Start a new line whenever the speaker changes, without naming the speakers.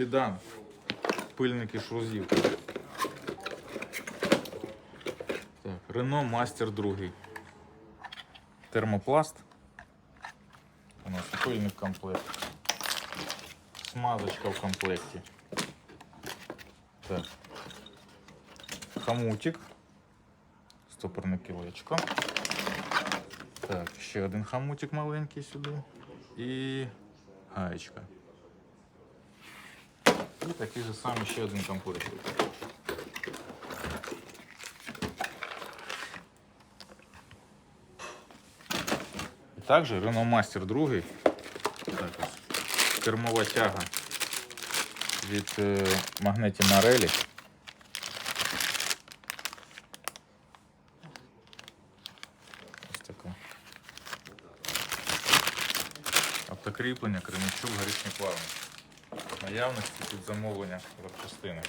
Підан. Пильники шрузів. Так, Рено Мастер 2. Термопласт. У нас пильник комплект. Смазочка в комплекті. Так. Хомутик. Стопорне кілечко. Так, ще один хомутик маленький сюди. І гаєчка. І такий же самий ще один комплект. І також Renault Master 2. Так ось. Кермова тяга від магнеті Марелі. Ось така. Автокріплення, кремічок, горішні плавні. Наявності під замовлення запчастини.